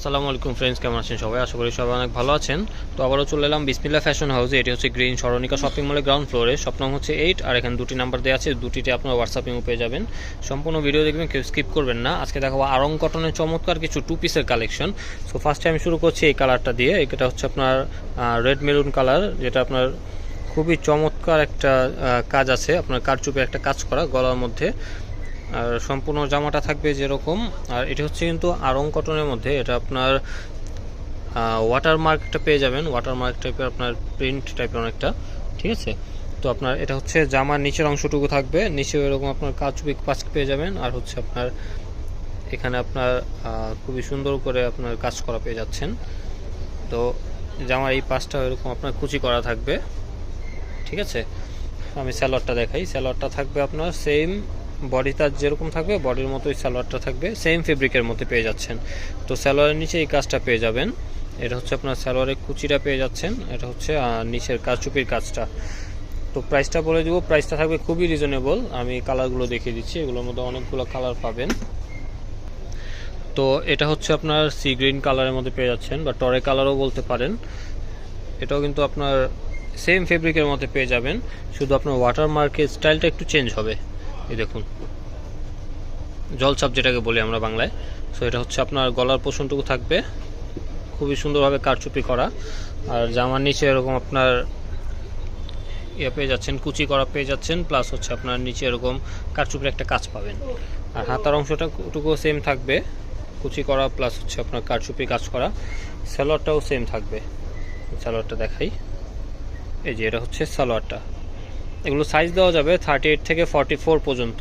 আসসালামু আলাইকুম ফ্রেন্ডস কেমন আছেন সবাই? আশা করি সবাই অনেক ভালো আছেন। তো আবারও চলে এলাম বিসমিল্লা ফ্যাশন হাউসে এটি হচ্ছে গ্রিন সরণিকা শপিং মলের গ্রাউন্ড ফ্লোরে শপ নাম হচ্ছে এইট আর এখানে দুটি নাম্বার দেওয়া আছে। দুটিতে আপনার হোয়াটসঅ্যাপিংও পেয়ে যাবেন। সম্পূর্ণ ভিডিও দেখবেন, কেউ স্কিপ করবেন না। আজকে দেখাবো আরং কটনের চমৎকার কিছু টু পিসের কালেকশন সো ফার্স্টে আমি শুরু করছি এই কালারটা দিয়ে। এটা হচ্ছে আপনার রেড মেরুন কালার যেটা আপনার খুবই চমৎকার একটা কাজ আছে। আপনার কারচুপে একটা কাজ করা গলার মধ্যে। আর সম্পূর্ণ জামাটা থাকবে যেরকম। আর এটা হচ্ছে কিন্তু আরং কটনের মধ্যে। এটা আপনার ওয়াটার মার্কটা পেয়ে যাবেন। ওয়াটার মার্ক টাইপের আপনার প্রিন্ট টাইপের অনেকটা। ঠিক আছে? তো আপনার এটা হচ্ছে জামার নিচের অংশটুকু থাকবে। নিচে এরকম আপনার কাচুপিক পাঁচ পেয়ে যাবেন। আর হচ্ছে আপনার এখানে আপনার খুবই সুন্দর করে আপনার কাজ করা পেয়ে যাচ্ছেন। তো জামার এই পাঁচটা এরকম আপনার কুচি করা থাকবে। ঠিক আছে? আমি স্যালোয়ারটা দেখাই। স্যালোয়ারটা থাকবে আপনার সেম বডিটা যেরকম থাকবে বডির মতোই স্যালোয়ারটা থাকবে সেম ফেব্রিকের মধ্যে পেয়ে যাচ্ছেন। তো স্যালোয়ারের নিচে এই কাজটা পেয়ে যাবেন। এটা হচ্ছে আপনার স্যালোয়ারের কুচিটা পেয়ে যাচ্ছেন। এটা হচ্ছে নিচের কাচুপির কাজটা। তো প্রাইসটা বলে দেবো। প্রাইসটা থাকবে খুবই রিজনেবল আমি কালারগুলো দেখিয়ে দিচ্ছি। এগুলোর মধ্যে অনেকগুলো কালার পাবেন। তো এটা হচ্ছে আপনার সি গ্রিন কালারের মধ্যে পেয়ে যাচ্ছেন, বা টরে কালারও বলতে পারেন। এটাও কিন্তু আপনার সেম ফেব্রিকের মধ্যে পেয়ে যাবেন। শুধু আপনার ওয়াটার মার্কের স্টাইলটা একটু চেঞ্জ হবে। এই দেখুন। জলছাপ যেটাকে বলি আমরা বাংলায়। সো এটা হচ্ছে আপনার গলার পোষণটুকু থাকবে। খুবই সুন্দরভাবে কারচুপি করা। আর জামার নিচে এরকম আপনার ইয়ে পেয়ে যাচ্ছেন, কুচি করা পেয়ে যাচ্ছেন প্লাস হচ্ছে আপনার নিচে এরকম কারচুপির একটা কাজ পাবেন। আর হাতার অংশটা টুকু সেম থাকবে। কুচি করা প্লাস হচ্ছে আপনার কারচুপি কাজ করা। স্যালোয়ারটাও সেম থাকবে। স্যালোয়ারটা দেখাই। এই যে, এটা হচ্ছে সালোয়ারটা। এগুলো সাইজ দেওয়া যাবে থার্টি এইট থেকে ফর্টি ফোর পর্যন্ত।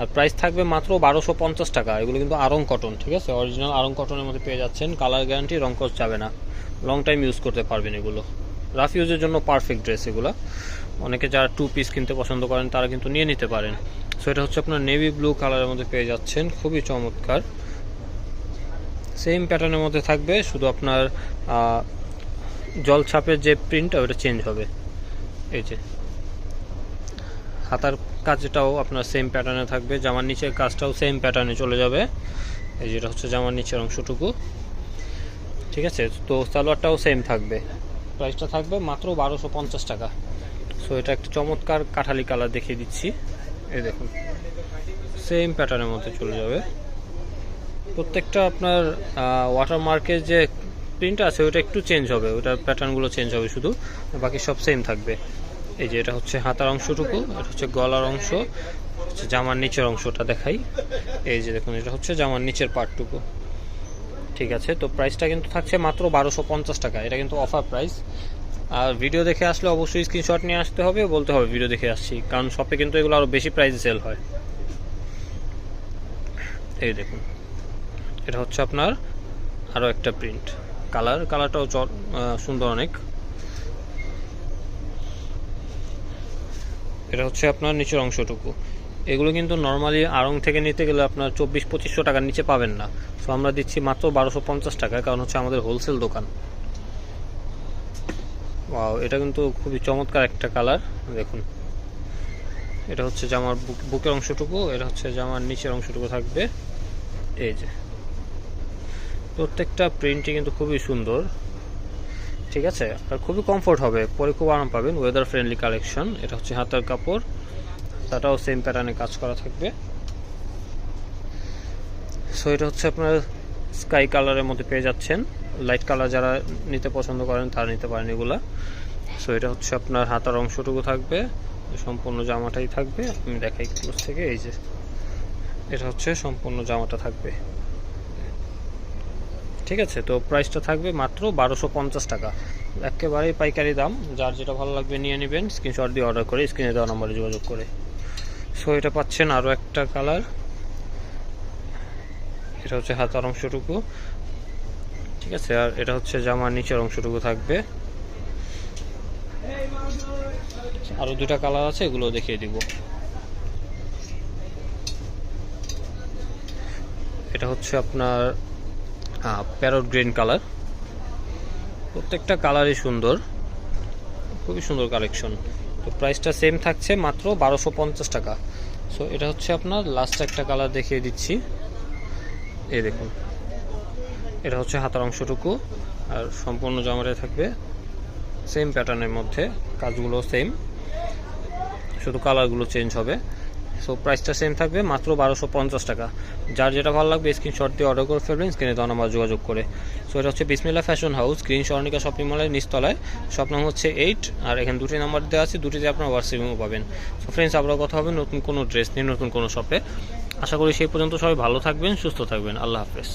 আর প্রাইস থাকবে মাত্র বারোশো পঞ্চাশ টাকা। এগুলো কিন্তু আরং কটন ঠিক আছে? অরিজিনাল আরং কটনের মধ্যে পেয়ে যাচ্ছেন। কালার গ্যারান্টি রং কস যাবে না। লং টাইম ইউজ করতে পারবেন এগুলো। রাফ ইউজের জন্য পারফেক্ট ড্রেস এগুলো। অনেকে যারা টু পিস কিনতে পছন্দ করেন, তারা কিন্তু নিয়ে নিতে পারেন। সো এটা হচ্ছে আপনার নেভি ব্লু কালারের মধ্যে পেয়ে যাচ্ছেন। খুবই চমৎকার। সেম প্যাটার্নের মধ্যে থাকবে শুধু আপনার জল ছাপের যে প্রিন্ট ওটা চেঞ্জ হবে। এই যে। হাতার কাজটাও আপনার সেম প্যাটার্নে থাকবে। জামার নিচের কাজটাও সেম প্যাটার্নে চলে যাবে। এই যেটা হচ্ছে জামার নিচের অংশটুকু। ঠিক আছে? তো সালোয়ারটাও সেম থাকবে। প্রাইসটা থাকবে মাত্র বারোশো পঞ্চাশ টাকা। সো এটা একটা চমৎকার কাঠালি কালার দেখিয়ে দিচ্ছি। এই দেখুন। সেম প্যাটার্নের মধ্যে চলে যাবে। প্রত্যেকটা আপনার ওয়াটার মার্কের যে প্রিন্ট আছে ওটা একটু চেঞ্জ হবে। ওটার প্যাটার্নগুলো চেঞ্জ হবে শুধু। বাকি সব সেম থাকবে। এই যে এটা হচ্ছে হাতার অংশটুকু, এটা হচ্ছে গলার অংশ, হচ্ছে জামার নিচের অংশটা দেখাই। এই যে দেখুন, এটা হচ্ছে জামার নিচের পার্টটুকু ঠিক আছে, তো প্রাইসটা কিন্তু থাকছে মাত্র বারোশো পঞ্চাশ টাকা, এটা কিন্তু অফার প্রাইস আর ভিডিও দেখে আসলে অবশ্যই স্ক্রিনশট নিয়ে আসতে হবে, বলতে হবে ভিডিও দেখে আসছি, কারণ শপে কিন্তু এগুলো আরও বেশি প্রাইসে সেল হয়। এই দেখুন, এটা হচ্ছে আপনার আরও একটা প্রিন্ট কালার কালারটাও সুন্দর অনেক। এটা হচ্ছে আপনার নিচের অংশটুকু। এগুলো কিন্তু নর্মালি আড়ং থেকে নিতে গেলে আপনার চব্বিশ পঁচিশশো টাকার নিচে পাবেন না। সো আমরা দিচ্ছি মাত্র বারোশো পঞ্চাশ টাকা কারণ হচ্ছে আমাদের হোলসেল দোকান। ওয়াও এটা কিন্তু খুবই চমৎকার একটা কালার দেখুন। এটা হচ্ছে জামার বুক- বুকের অংশটুকু, এটা হচ্ছে জামার নিচের অংশটুকু থাকবে। এই যে। প্রত্যেকটা প্রিন্টই কিন্তু খুবই সুন্দর। ঠিক আছে? আর খুবই কমফোর্ট হবে। পরে খুব আরাম পাবেন। ওয়েদার ফ্রেন্ডলি কালেকশন এটা হচ্ছে হাতার কাপড়। তাটাও সেম প্যাটার্নে কাজ করা থাকবে। সো এটা হচ্ছে আপনার স্কাই কালারের মধ্যে পেয়ে যাচ্ছেন। লাইট কালার যারা নিতে পছন্দ করেন, তারা নিতে পারেন এগুলা। সো এটা হচ্ছে আপনার হাতার অংশটুকু থাকবে। সম্পূর্ণ জামাটাই থাকবে। আমি দেখাই ক্লোজ থেকে। এই যে, এটা হচ্ছে সম্পূর্ণ জামাটা থাকবে। ঠিক আছে? তো প্রাইসটা থাকবে মাত্র বারোশো পঞ্চাশ টাকা। একেবারেই পাইকারি দাম। যার যেটা ভালো লাগবে নিয়ে নেবেন। স্ক্রিনশট দিয়ে অর্ডার করে স্ক্রিনে দেওয়া নম্বরে যোগাযোগ করে। সো এটা পাচ্ছেন আরও একটা কালার এটা হচ্ছে হাতার অংশটুকু। ঠিক আছে? আর এটা হচ্ছে জামার নিচের অংশটুকু থাকবে। আরও দুটা কালার আছে এগুলো দেখিয়ে দিব। এটা হচ্ছে আপনার প্যারট গ্রিন কালার। প্রত্যেকটা কালারই সুন্দর। খুবই সুন্দর কালেকশন। তো প্রাইসটা সেম থাকছে মাত্র বারোশো পঞ্চাশ টাকা। সো এটা হচ্ছে আপনার লাস্ট একটা কালার দেখিয়ে দিচ্ছি। এই দেখুন। এটা হচ্ছে হাতার অংশটুকু। আর সম্পূর্ণ জামাটায় থাকবে সেম প্যাটার্নের মধ্যে। কাজগুলো সেম শুধু কালারগুলো চেঞ্জ হবে। সো প্রাইসটা সেম থাকবে, মাত্র বারোশো পঞ্চাশ টাকা। যার যেটা ভালো লাগবে স্ক্রিনশট দিয়ে অর্ডার করে ফেলবেন স্ক্রিনে দেওয়া নাম্বার যোগাযোগ করে। সো এটা হচ্ছে Bismillah fashion house green Swarnika shopping মলের নিচতলায়। শপ নাম হচ্ছে এইট আর এখানে দুটি নাম্বার দেওয়া আছে, দুটিতে আপনার হোয়াটসঅ্যাপেও পাবেন। সো ফ্রেন্ডস আবার কথা হবে নতুন কোনো ড্রেস নিয়ে, নতুন কোনো শপে আশা করি সেই পর্যন্ত সবাই ভালো থাকবেন, সুস্থ থাকবেন। আল্লাহ হাফেজ।